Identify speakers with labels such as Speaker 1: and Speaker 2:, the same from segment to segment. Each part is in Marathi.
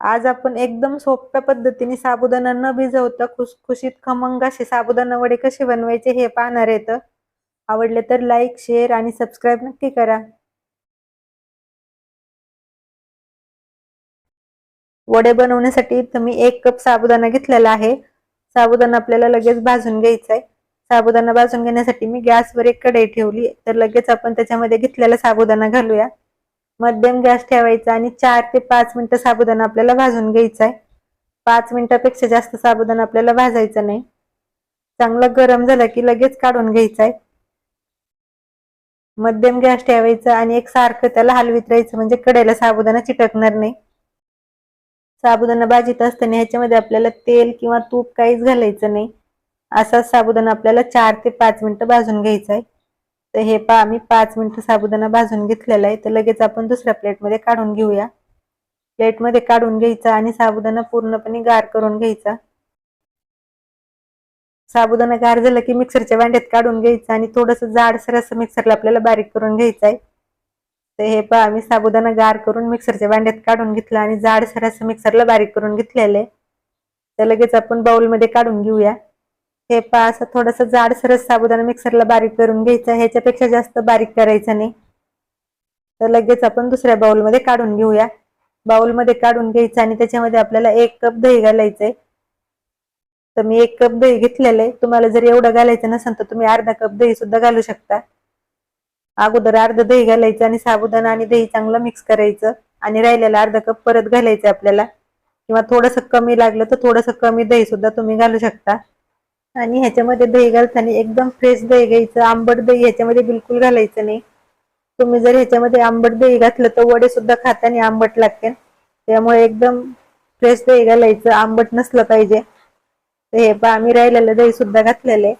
Speaker 1: आज आपण एकदम सोप्या पद्धतीने साबुदाणा न भिजवता खुसखुशीत खमंग असे साबुदाणा वडे कसे बनवायचे हे पाहणार आहेत आवडले तर लाईक शेअर आणि सबस्क्राईब नक्की करा. वडे बनवण्यासाठी इथं मी एक कप साबुदाणा घेतलेला आहे. साबुदाणा आपल्याला लगेच भाजून घ्यायचा आहे. साबुदाणा भाजून घेण्यासाठी मी गॅसवर एक कढई ठेवली तर लगेच आपण त्याच्यामध्ये घेतलेला साबुदाणा घालूया. मध्यम गॅस ठेवायचा आणि चार ते पाच मिनिटं साबुदाणा आपल्याला भाजून घ्यायचा आहे पाच मिनिटापेक्षा जास्त साबुदाणा आपल्याला भाजायचा नाही. चांगला गरम झाला की लगेच काढून घ्यायचा आहे मध्यम गॅस ठेवायचा आणि एक सारखं त्याला हलवीत राहायचं म्हणजे कडेला साबुदाणा चिटकणार नाही. साबुदाणा भाजीत असताना ह्याच्यामध्ये आपल्याला तेल किंवा तूप काहीच घालायचं नाही. असाच साबुदाणा आपल्याला चार ते पाच मिनिटं भाजून घ्यायचा आहे तर हे पा आम्ही पाच मिनिटं साबुदाणा भाजून घेतलेला आहे. तर लगेच आपण दुसऱ्या प्लेटमध्ये काढून घेऊया. प्लेटमध्ये काढून घ्यायचा आणि साबुदाणा पूर्णपणे गार करून घ्यायचा. साबुदाणा गार झाला की मिक्सरच्या भांड्यात काढून घ्यायचं आणि थोडंसं जाडसर असं मिक्सरला आपल्याला बारीक करून घ्यायचं आहे. तर हे पहा आम्ही साबुदाणा गार करून मिक्सरच्या भांड्यात काढून घेतला आणि जाडसर असं मिक्सरला बारीक करून घेतलेलं आहे. तर लगेच आपण बाउलमध्ये काढून घेऊया. हे पा असं थोडंसं जाडसरच साबुदाणा मिक्सरला बारीक करून घ्यायचा. ह्याच्यापेक्षा जास्त बारीक करायचं नाही. तर लगेच आपण दुसऱ्या बाउलमध्ये काढून घेऊया. बाउलमध्ये काढून घ्यायचं आणि त्याच्यामध्ये आपल्याला एक कप दही घालायचंय. तर मी एक कप दही घेतलेलं आहे. तुम्हाला जर एवढं घालायचं नसेल तर तुम्ही अर्धा कप दही सुद्धा घालू शकता. अगोदर अर्ध दही घालायचं आणि साबुदाणा आणि दही चांगलं मिक्स करायचं आणि राहिलेला अर्धा कप परत घालायचं आपल्याला. किंवा थोडंसं कमी लागलं तर थोडंसं कमी दही सुद्धा तुम्ही घालू शकता. आणि ह्याच्यामध्ये दही घालताना एकदम फ्रेश दही घ्यायचं. आंबट दही ह्याच्यामध्ये बिलकुल घालायचं नाही. तुम्ही जर ह्याच्यामध्ये आंबट दही घातलं तर वडे सुद्धा खाताना आंबट लागते. त्यामुळे एकदम फ्रेश दही घालायचं. आंबट नसलं पाहिजे. तर हे पहा आम्ही राहिलेलं दही सुद्धा घातलेलं आहे.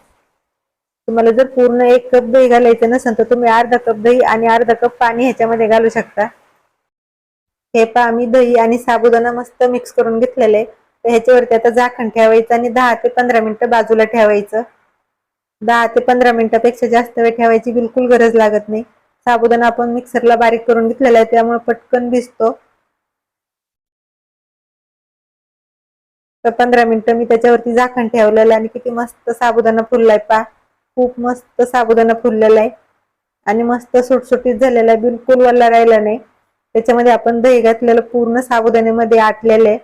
Speaker 1: तुम्हाला जर पूर्ण एक कप दही घालायचं नसेल तर तुम्ही अर्धा कप दही आणि अर्धा कप पाणी ह्याच्यामध्ये घालू शकता. हे पहा आम्ही दही आणि साबुदाणा मस्त मिक्स करून घेतलेलं आहे. तर ह्याच्यावरती आता झाकण ठेवायचं आणि दहा ते पंधरा मिनिटं बाजूला ठेवायचं. दहा ते पंधरा मिनिटापेक्षा जास्त वेळ ठेवायची बिलकुल गरज लागत नाही. साबुदाणा आपण मिक्सरला बारीक करून घेतलेला आहे त्यामुळे पटकन भिजतो. तर पंधरा मिनिटं मी त्याच्यावरती झाकण ठेवलेलं आणि किती मस्त साबुदाणा फुललाय पा. खूप मस्त साबुदाणा फुललेला आहे. आणि मस्त सुटसुटीत झालेला आहे बिलकुल वल्ला राहिला नाही. त्याच्यामध्ये आपण दही घातलेलं पूर्ण साबुदाण्यामध्ये आटलेलं आहे.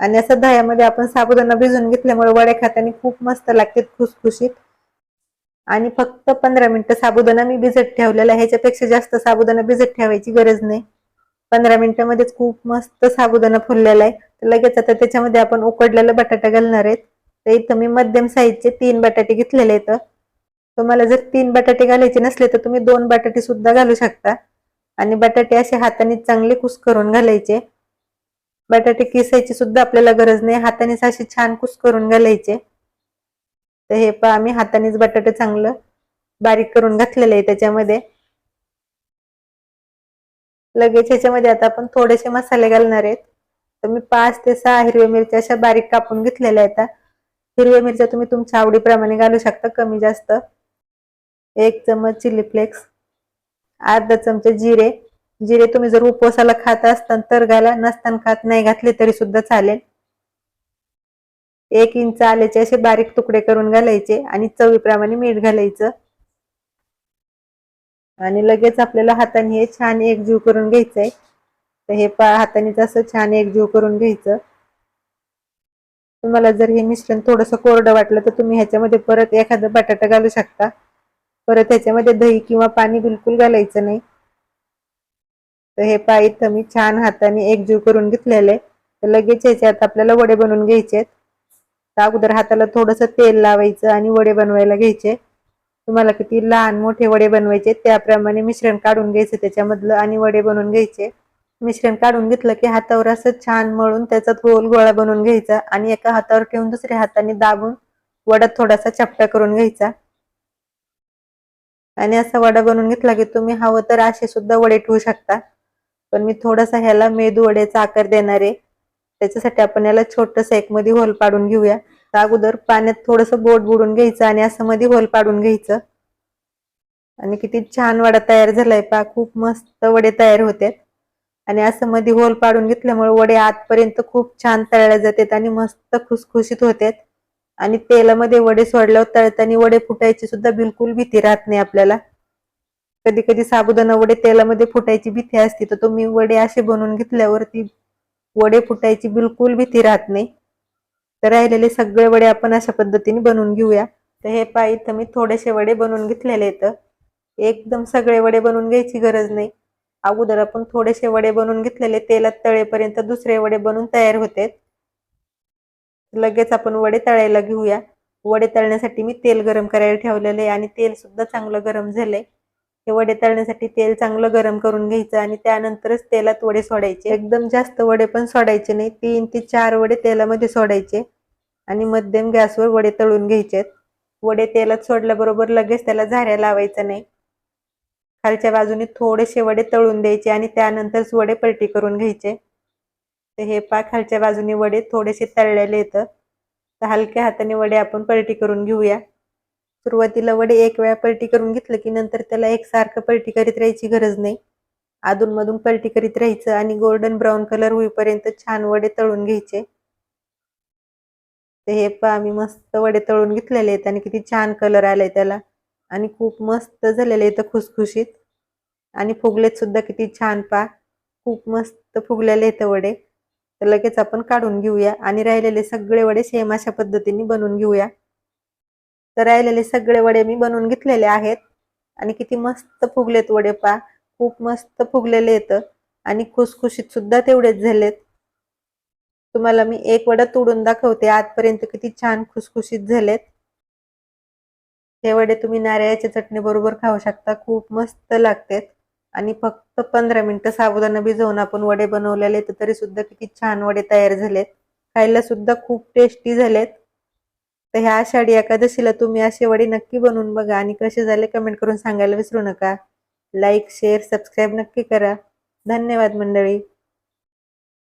Speaker 1: आणि असं दह्यामध्ये आपण साबुदाणा भिजून घेतल्यामुळे वडे खाताना खूप मस्त लागतात खुसखुशीत. आणि फक्त पंधरा मिनिटं साबुदाणा मी भिजत ठेवलेला ह्याच्यापेक्षा जास्त साबुदाणा भिजत ठेवायची गरज नाही. पंधरा मिनिटामध्येच खूप मस्त साबुदाणा फुललेला आहे. तर लगेच आता त्याच्यामध्ये आपण उकडलेला बटाटा घालणार आहेत. तर इथं मी मध्यम साईजचे तीन बटाटे घेतलेले आहेत. तुम्हाला जर तीन बटाटे घालायचे नसले तर तुम्ही दोन बटाटे सुद्धा घालू शकता. आणि बटाटे असे हाताने चांगले कुस करून घालायचे. बटाटे किसायची सुद्धा आपल्याला गरज नाही. हातानेच असे छान कुस करून घालायचे. तर हे पहा आम्ही हातानेच बटाटे चांगलं बारीक करून घातलेलं आहे त्याच्यामध्ये. लगेच ह्याच्यामध्ये आता आपण थोडेसे मसाले घालणार आहेत. तर मी पाच ते सहा हिरव्या मिरच्या अशा बारीक कापून घेतलेल्या आहेत. हिरव्या मिरच्या तुम्ही तुमच्या आवडीप्रमाणे घालू शकता कमी जास्त. एक चमच चिली फ्लेक्स अर्धा चमचे जिरे जिरे तुम्ही जर उपवासाला खात असताना तर घाला नसताना खात नाही घातले तरी सुद्धा चालेल. एक इंच आल्याचे असे बारीक तुकडे करून घालायचे आणि चवीप्रमाणे मीठ घालायचं. आणि लगेच आपल्याला हाताने हे छान एकजीव करून घ्यायचंय. तर हे पा हातानेच असं छान एकजीव करून घ्यायचं. तुम्हाला जर हे मिश्रण थोडंसं कोरडं वाटलं तर तुम्ही ह्याच्यामध्ये परत एखादा बटाटा घालू शकता. परत ह्याच्यामध्ये दही किंवा पाणी बिलकुल घालायचं नाही. तर हे पाय इथं मी छान हाताने एकजीव करून घेतलेले तर लगेच ह्याच्यात आपल्याला वडे बनवून घ्यायचे तर अगोदर हाताला थोडंसं तेल लावायचं आणि वडे बनवायला घ्यायचे. तुम्हाला किती लहान मोठे वडे बनवायचे त्याप्रमाणे मिश्रण काढून घ्यायचं त्याच्यामधलं आणि वडे बनवून घ्यायचे. मिश्रण काढून घेतलं की हातावर असं छान मळून त्याचा गोल गोळा बनवून घ्यायचा आणि एका हातावर ठेवून दुसऱ्या हाताने दाबून वडा थोडासा चपटा करून घ्यायचा. आणि असा वडा बनवून घेतला की तुम्ही हवं तर असे सुद्धा वडे ठेवू शकता. पण मी थोडासा ह्याला मेदू वड्याचा आकार देणार आहे. त्याच्यासाठी आपण याला छोटस एक मध्ये होल पाडून घेऊया. अगोदर पाण्यात थोडस बोट बुडून घ्यायचं आणि असं मध्ये होल पाडून घ्यायचं. आणि किती छान वडा तयार झालाय पा खूप मस्त वडे तयार होते आणि असं मध्ये होल पाडून घेतल्यामुळे वडे आतपर्यंत खूप छान तळल्या जातात आणि मस्त खुसखुशीत होतात आणि तेलामध्ये वडे सोडल्यावर तळताना वडे फुटायची सुद्धा बिलकुल भीती राहत नाही आपल्याला. कधी कधी साबुदाणा वडे तेलामध्ये फुटायची भीती असते तर तुम्ही वडे असे बनवून घेतल्यावरती वडे फुटायची बिलकुल भीती राहत नाही. तर राहिलेले सगळे वडे आपण अशा पद्धतीने बनवून घेऊया. तर हे पाय इथं मी थोडेसे वडे बनवून घेतलेले आहेत. एकदम सगळे वडे बनवून घ्यायची गरज नाही. अगोदर आपण थोडेसे वडे बनवून घेतलेले तेलात तळेपर्यंत दुसरे वडे बनवून तयार होते. लगेच आपण वडे तळायला घेऊया. वडे तळण्यासाठी मी तेल गरम करायला ठेवलेले आणि तेल सुद्धा चांगलं गरम झालंय. हे वडे तळण्यासाठी तेल चांगलं गरम करून घ्यायचं आणि त्यानंतरच तेलात वडे सोडायचे. एकदम जास्त वडे पण सोडायचे नाही. तीन ते चार वडे तेलामध्ये सोडायचे आणि मध्यम गॅसवर वडे तळून घ्यायचे वडे तेलात सोडल्याबरोबर लगेच त्याला झाऱ्या लावायचा नाही. खालच्या बाजूने थोडेसे वडे तळून द्यायचे आणि त्यानंतरच वडे पलटी करून घ्यायचे. तर हे पा खालच्या बाजूने वडे थोडेसे तळलेले येतं. तर हलक्या हाताने वडे आपण पलटी करून घेऊया. सुरुवातीला वडे एक वेळा पलटी करून घेतलं की नंतर त्याला एकसारखं पलटी करीत राहायची गरज नाही. अधूनमधून पलटी करीत राहायचं आणि गोल्डन ब्राऊन कलर होईपर्यंत छान वडे तळून घ्यायचे. हे पहा आम्ही मस्त वडे तळून घेतलेले आहेत आणि किती छान कलर आलाय त्याला. आणि खूप मस्त झालेले आहेत खुसखुशीत. आणि फुगलेत सुद्धा किती छान पा खूप मस्त फुगलेले आहेत वडे. तर लगेच आपण काढून घेऊया आणि राहिलेले सगळे वडे सेम अशा पद्धतीने बनवून घेऊया. तर राहिलेले सगळे वडे मी बनवून घेतलेले आहेत. आणि किती मस्त फुगलेत वडे पा खूप मस्त फुगलेले आहेत. आणि खुसखुशीत सुद्धा तेवढेच झालेत. तुम्हाला मी एक वडा तोडून दाखवते. आजपर्यंत किती छान खुसखुशीत झालेत. हे वडे तुम्ही नारळाच्या चटणी बरोबर खाऊ शकता. खूप मस्त लागतात. आणि फक्त पंधरा मिनिटं साबुदाणा भिजवून आपण वडे बनवलेले तर तरी सुद्धा किती छान वडे तयार झालेत. खायला सुद्धा खूप टेस्टी झालेत. तर ह्या आषाढी एकादशीला तुम्ही असे वडे नक्की बनवून बघा आणि कसे झाले कमेंट करून सांगायला विसरू नका. लाईक शेअर सबस्क्राईब नक्की करा. धन्यवाद मंडळी.